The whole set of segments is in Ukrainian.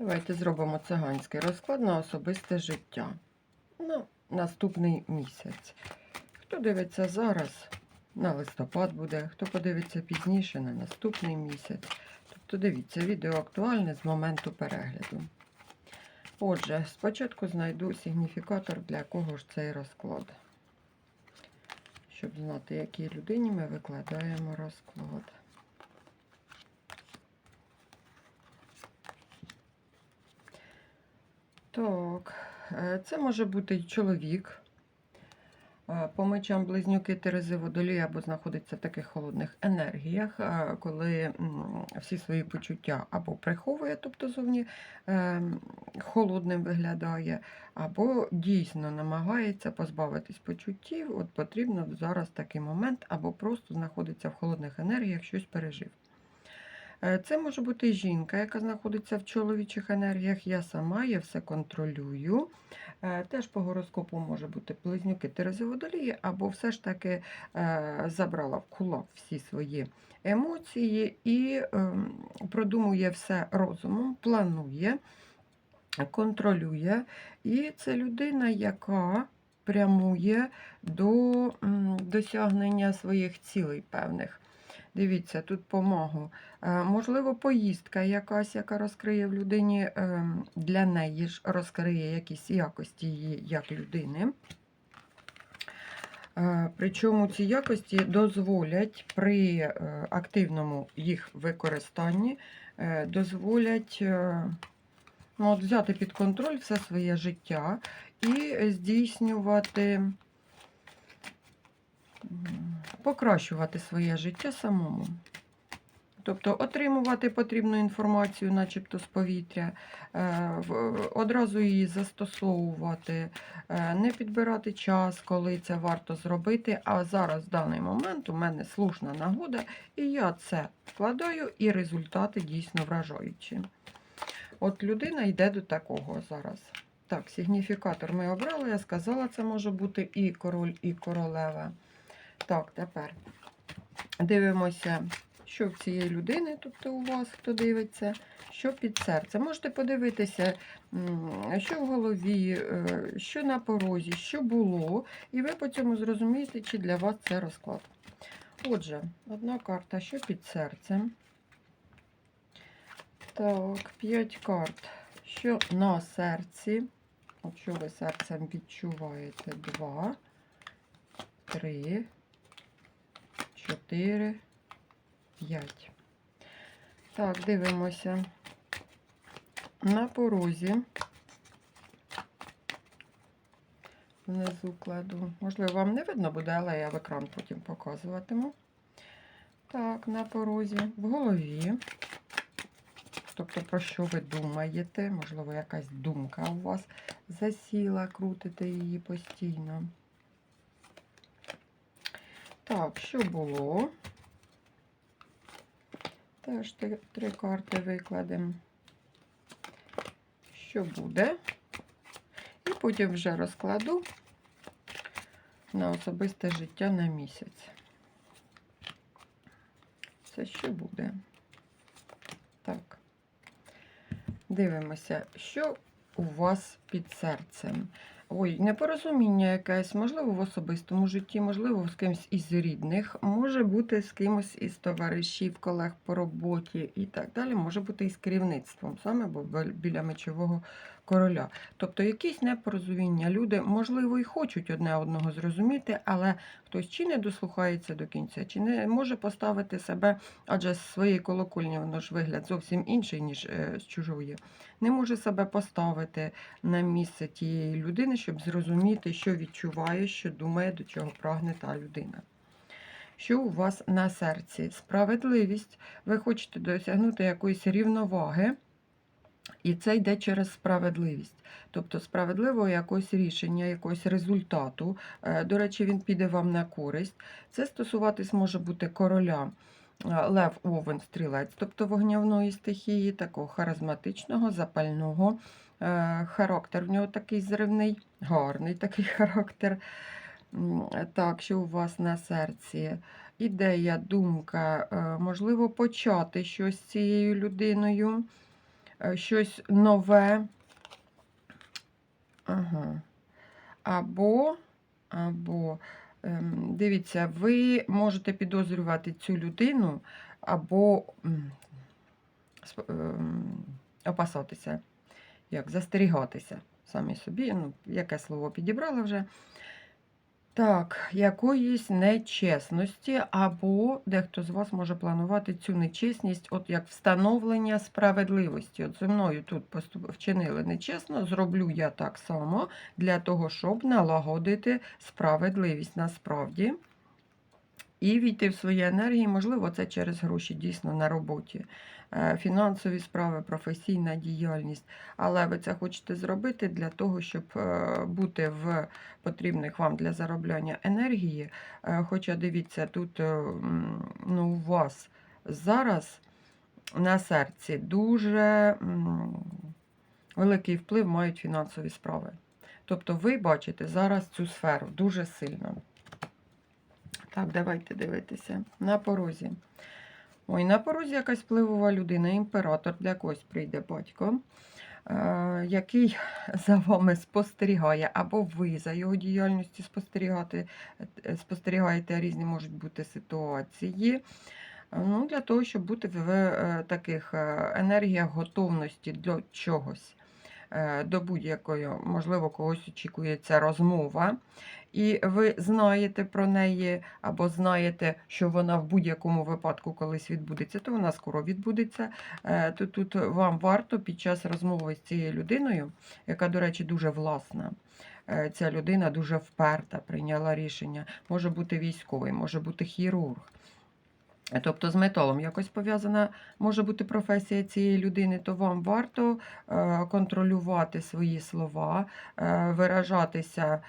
Давайте зробимо циганський розклад на особисте життя. На наступний місяць. Хто дивиться зараз, на листопад буде, хто подивиться пізніше на наступний місяць. Тобто дивіться, відео актуальне з моменту перегляду. Отже, спочатку знайду сигніфікатор, для кого ж цей розклад. Щоб знати, якій людині ми викладаємо розклад. Так, е, це може бути чоловік. Е, По мечам близнюки Терези водолій або знаходиться в таких холодних енергіях, е, коли всі свої почуття або приховує, тобто зовні холодним виглядає, або дійсно намагається позбавитись почуттів. От потрібно зараз такий момент, або просто знаходиться в холодних енергіях, щось пережив. Е, Це може бути жінка, яка знаходиться в чоловічих енергіях. Я сама, я все контролюю. Е, Теж по гороскопу може бути близнюки Терези Водолії, або все ж таки е, забрала в кулак всі свої емоції і ем, продумує все розумом, планує, контролює. І це людина, яка прямує до досягнення своїх цілей певних. Дивіться, тут помогу. Е, Можливо, поїздка якась, яка розкриє в людині ем, для неї ж розкриє якісь якості її як людини. Е, Причому ці якості дозволять при е, активному їх використанні, дозволять ну, от взяти під контроль все своє життя і здійснювати, покращувати своє життя самому. Тобто отримувати потрібну інформацію, начебто з повітря, е, одразу її застосовувати, е, не підбирати час, коли це варто зробити. А зараз, в даний момент, у мене слушна нагода, і я це вкладаю, і результати дійсно вражаючі. От людина йде до такого зараз. Так, сигніфікатор ми обрали, я сказала, це може бути і король, і королева. Так, тепер дивимося що в цієї людини, тобто у вас, хто дивиться, що під серце. Можете подивитися, що в голові, е, що на порозі, що було, і ви по цьому зрозумієте, чи для вас це розклад. Отже, одна карта, що під серцем. Так, п'ять карт, що на серці. От що ви серцем відчуваєте? Два, три, чотири. 5. Так, дивимося. На порозі. Внизу кладу. Можливо, вам не видно буде, але я в екран потім показуватиму. Так, на порозі. В голові. Тобто, про що ви думаєте? Можливо, якась думка у вас засіла, крутите її постійно. Так, що було? Теж три, карти викладемо, що буде. І потім вже розкладу на особисте життя на місяць. Це що буде? Так. Дивимося, що у вас під серцем. Ой, непорозуміння якесь, можливо, в особистому житті, можливо, з кимось із рідних, може бути з кимось із товаришів, колег по роботі і так далі, може бути і з керівництвом, саме бо біля мечового короля. Тобто якісь непорозуміння. Люди, можливо, і хочуть одне одного зрозуміти, але хтось чи не дослухається до кінця, чи не може поставити себе, адже з своєї колокольні воно ж вигляд зовсім інший, ніж е, з чужої. Не може себе поставити на місце тієї людини, щоб зрозуміти, що відчуває, що думає, до чого прагне та людина. Що у вас на серці? Справедливість. Ви хочете досягнути якоїсь рівноваги, і це йде через справедливість. Тобто справедливого якогось рішення, якогось результату. Е, До речі, він піде вам на користь. Це стосуватись може бути короля. е, Лев Овен Стрілець, тобто вогнявної стихії, такого харизматичного, запального е, характер. В нього такий зривний, гарний такий характер. Так, що у вас на серці? Ідея, думка, можливо, почати щось з цією людиною. Е, щось нове. Ага. Або, або, ем, дивіться, ви можете підозрювати цю людину, або ем, опасатися, як застерігатися самі собі. Ну, яке слово підібрала вже. Так, якоїсь нечесності, або дехто з вас може планувати цю нечесність, от як встановлення справедливості. От зі мною тут вчинили нечесно, зроблю я так само для того, щоб налагодити справедливість насправді. І війти в свої енергії, можливо, це через гроші дійсно на роботі, Е, фінансові справи, професійна діяльність. Але ви це хочете зробити для того, щоб е, бути в потрібних вам для заробляння енергії. Е, Хоча дивіться, тут ну, у вас зараз на серці дуже великий вплив мають фінансові справи. Тобто ви бачите зараз цю сферу дуже сильно. Так, давайте дивитися. На порозі. Ой, на порозі якась впливова людина, імператор, для когось прийде батько, е, який за вами спостерігає, або ви за його діяльністю спостерігати, е, спостерігаєте, різні можуть бути ситуації. Ну, для того, щоб бути в е, таких енергіях готовності до чогось, до будь-якої, можливо, когось очікується розмова, і ви знаєте про неї, або знаєте, що вона в будь-якому випадку колись відбудеться, то вона скоро відбудеться. Е, То тут вам варто під час розмови з цією людиною, яка, до речі, дуже власна. е, Ця людина дуже вперта, прийняла рішення. Може бути військовий, може бути хірург. Тобто з металом якось пов'язана може бути професія цієї людини, то вам варто е, контролювати свої слова, е, виражатися,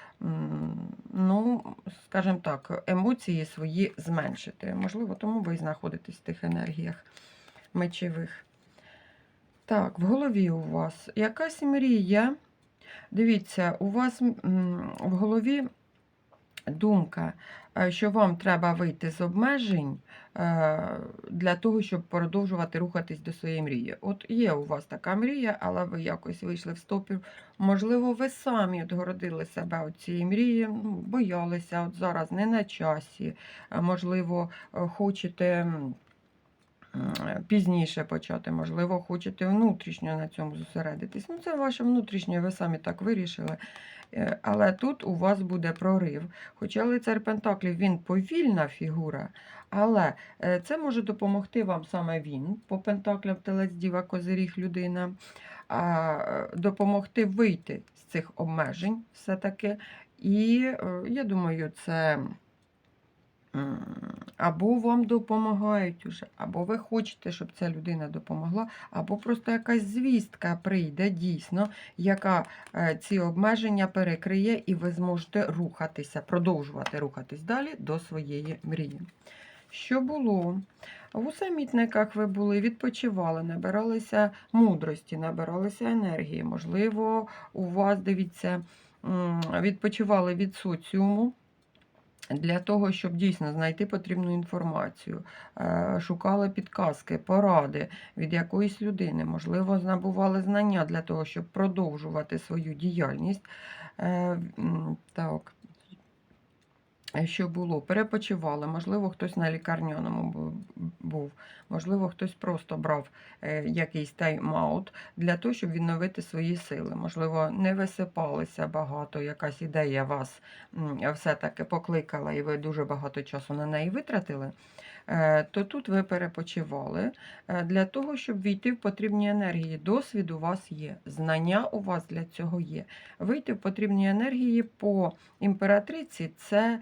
ну, скажімо так, емоції свої зменшити. Можливо, тому ви і знаходитесь в тих енергіях мечових. Так, в голові у вас якась мрія. Дивіться, у вас в голові думка, е, що вам треба вийти з обмежень е, для того, щоб продовжувати рухатись до своєї мрії. От є у вас така мрія, але ви якось вийшли в стопір. Можливо, ви самі відгородили себе від цієї мрії, ну, боялися, от зараз не на часі. Е, Можливо, хочете. Пізніше почати, можливо, хочете внутрішньо на цьому зосередитись. Ну, це ваше внутрішнє, ви самі так вирішили. Е, Але тут у вас буде прорив. Хоча лицар Пентаклів він повільна фігура, але е, це може допомогти вам саме він, по Пентаклям Телець Діва Козиріг людина, е, допомогти вийти з цих обмежень все-таки. І я думаю, це. Або вам допомагають уже, або ви хочете, щоб ця людина допомогла, або просто якась звістка прийде дійсно, яка е, ці обмеження перекриє, і ви зможете рухатися, продовжувати рухатись далі до своєї мрії. Що було? В усамітниках ви були, відпочивали, набиралися мудрості, набиралися енергії. Можливо, у вас, дивіться, відпочивали від соціуму. Для того, щоб дійсно знайти потрібну інформацію, Е, шукали підказки, поради від якоїсь людини, можливо, набували знання для того, щоб продовжувати свою діяльність. Е, Так. Е, Що було? Перепочивали, можливо, хтось на лікарняному був, можливо, хтось просто брав е, якийсь тайм-аут для того, щоб відновити свої сили. Можливо, не висипалися багато, якась ідея вас все-таки покликала, і ви дуже багато часу на неї витратили. Е, То тут ви перепочивали для того, щоб війти в потрібні енергії. Досвід у вас є, знання у вас для цього є. Вийти в потрібні енергії по імператриці це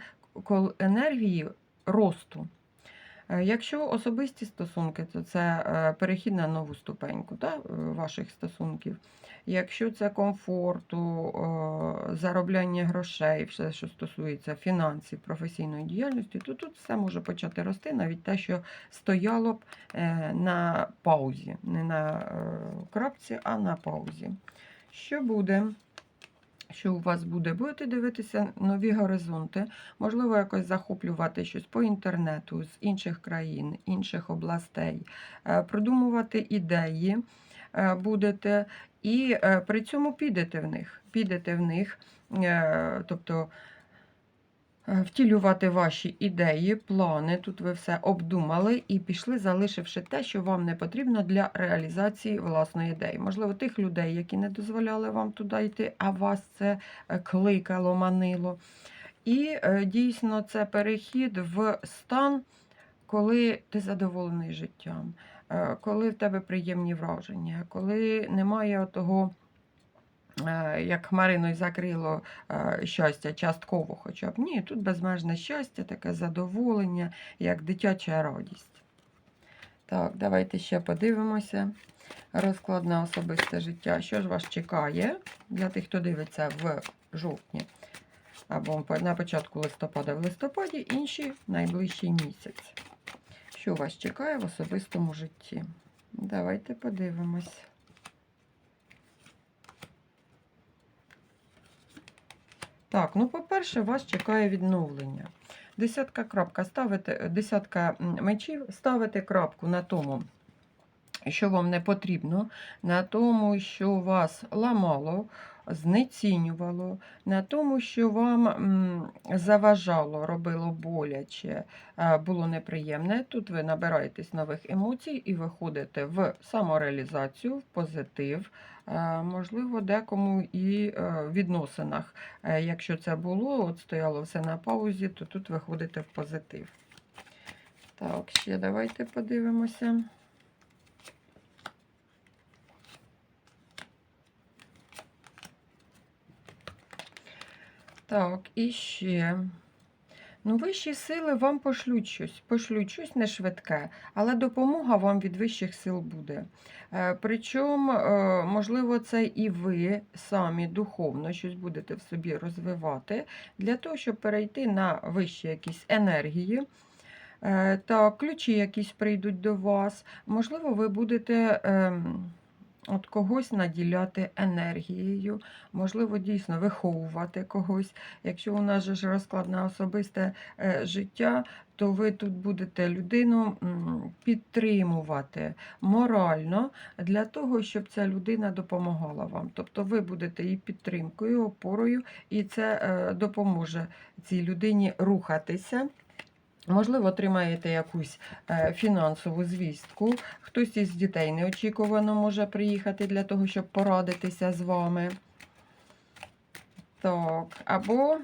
енергії росту. Е, Якщо особисті стосунки, то це е, перехід на нову ступеньку да, е, ваших стосунків. Якщо це комфорту, заробляння грошей, все, що стосується фінансів, професійної діяльності, то тут все може почати рости, навіть те, що стояло б на паузі, не на крапці, а на паузі. Що буде? Що у вас буде? Будете дивитися нові горизонти, можливо, якось захоплювати щось по інтернету з інших країн, інших областей, е, продумувати ідеї, е, будете, і е, при цьому підете в них. Підете в них, тобто втілювати ваші ідеї, плани. Тут ви все обдумали і пішли, залишивши те, що вам не потрібно для реалізації власної ідеї. Можливо, тих людей, які не дозволяли вам туди йти, а вас це е, кликало, манило. І е, дійсно це перехід в стан, коли ти задоволений життям, е, коли в тебе приємні враження, коли немає того, е, як хмариною закрило е, щастя частково хоча б. Ні, тут безмежне щастя, таке задоволення, як дитяча радість. Так, давайте ще подивимося. Розклад на особисте життя. Що ж вас чекає для тих, хто дивиться в жовтні або на початку листопада в листопаді, інші найближчий місяць. Що вас чекає в особистому житті? Давайте подивимось. Так, ну, по-перше, вас чекає відновлення. Десятка крапка ставите, десятка мечів, ставите крапку на тому, що вам не потрібно, на тому, що вас ламало, знецінювало, на тому, що вам заважало, робило боляче, е, було неприємне. Тут ви набираєтесь нових емоцій і виходите в самореалізацію, в позитив. Е, Можливо, декому і е, в відносинах. Е, Якщо це було, от стояло все на паузі, то тут виходите в позитив. Так, ще давайте подивимося. Так, і ще. Ну, вищі сили вам пошлють щось, пошлють щось не швидке, але допомога вам від вищих сил буде. Е, Причому, е, можливо, це і ви самі духовно щось будете в собі розвивати для того, щоб перейти на вищі якісь енергії. Е, Та ключі якісь прийдуть до вас. Можливо, ви будете ем, от когось наділяти енергією, можливо, дійсно виховувати когось. Якщо у нас же ж розклад на особисте е, життя, то ви тут будете людину підтримувати морально для того, щоб ця людина допомагала вам. Тобто ви будете її підтримкою, опорою, і це е, допоможе цій людині рухатися. Можливо, отримаєте якусь е, фінансову звістку. Хтось із дітей неочікувано може приїхати для того, щоб порадитися з вами. Так, або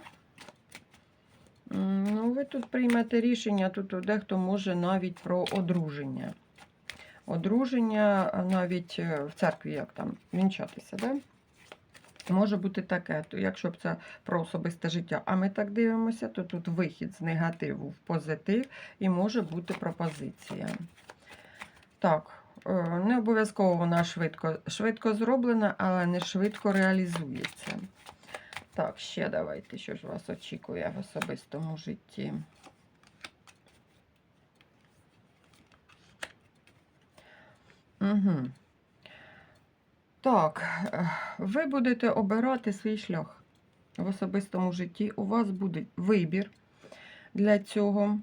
ну, ви тут приймете рішення, тут дехто може навіть про одруження. Одруження навіть е, в церкві, як там, вінчатися, да? Може бути таке, то якщо б це про особисте життя, а ми так дивимося, то тут вихід з негативу в позитив і може бути пропозиція. Так, е, не обов'язково вона швидко, швидко зроблена, але не швидко реалізується. Так, ще давайте, що ж вас очікує в особистому житті. Угу. Так, е, ви будете обирати свій шлях в особистому житті. У вас буде вибір для цього.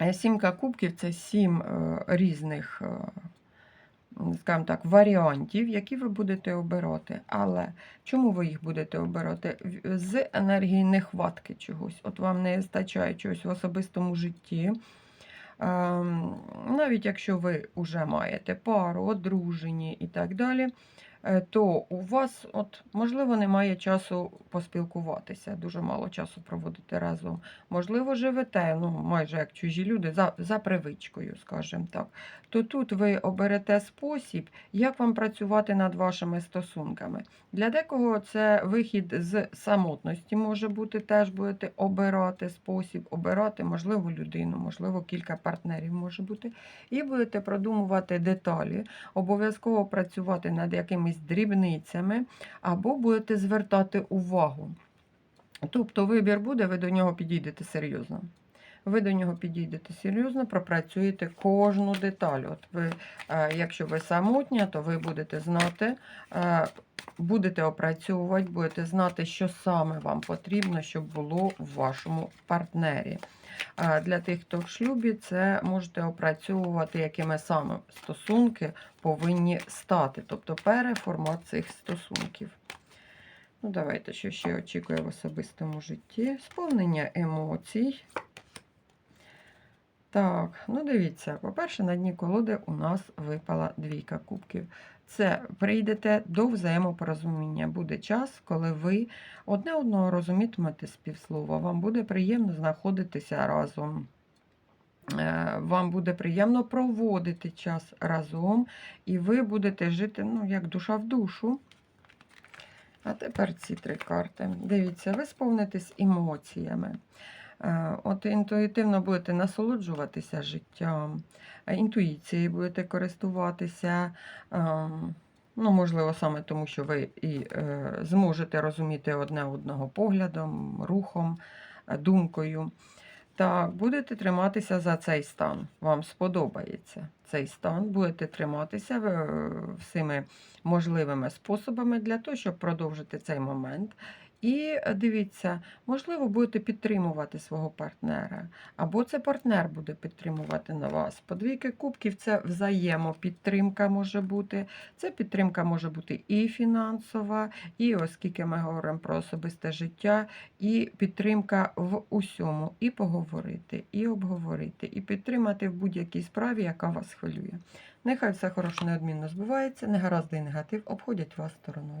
Е, Сімка кубків це сім е, різних, скажімо так, варіантів, які ви будете обирати. Але чому ви їх будете обирати? З енергії нехватки чогось. От вам не вистачає чогось в особистому житті. Ем, Навіть якщо ви вже маєте пару, одружені і так далі, то у вас, от, можливо, немає часу поспілкуватися, дуже мало часу проводити разом. Можливо, живете, ну, майже як чужі люди, за, за привичкою, скажімо так. То тут ви оберете спосіб, як вам працювати над вашими стосунками. Для декого це вихід з самотності може бути, теж будете обирати спосіб, обирати, можливо, людину, можливо, кілька партнерів може бути. І будете продумувати деталі, обов'язково працювати над якимись дрібницями, або будете звертати увагу. Тобто вибір буде, ви до нього підійдете серйозно. Ви до нього підійдете серйозно, пропрацюєте кожну деталь. От ви, е, якщо ви самотня, то ви будете знати, е, будете опрацьовувати, будете знати, що саме вам потрібно, щоб було в вашому партнері. Для тих, хто в шлюбі, це можете опрацьовувати, якими саме стосунки повинні стати, тобто переформат цих стосунків. Ну, давайте, що ще очікує в особистому житті. Сповнення емоцій. Так, ну дивіться, по-перше, на дні колоди у нас випала двійка кубків. Це прийдете до взаємопорозуміння. Буде час, коли ви одне одного розумітимете з півслова. Вам буде приємно знаходитися разом. Е, Вам буде приємно проводити час разом, і ви будете жити, ну, як душа в душу. А тепер ці три карти. Дивіться, ви сповнитесь емоціями. Е, От інтуїтивно будете насолоджуватися життям, е, інтуїцією будете користуватися. е, Ну, можливо, саме тому, що ви і зможете розуміти одне одного поглядом, рухом, думкою. Так, будете триматися за цей стан. Вам сподобається цей стан. Будете триматися всіми можливими способами для того, щоб продовжити цей момент. І е, дивіться, можливо, будете підтримувати свого партнера, або це партнер буде підтримувати на вас. По двійки кубків це взаємопідтримка може бути. Це підтримка може бути і фінансова, і оскільки ми говоримо про особисте життя, і підтримка в усьому, і поговорити, і обговорити, і підтримати в будь-якій справі, яка вас хвилює. Нехай все хороше неодмінно збувається, негаразди і негатив обходять вас стороною.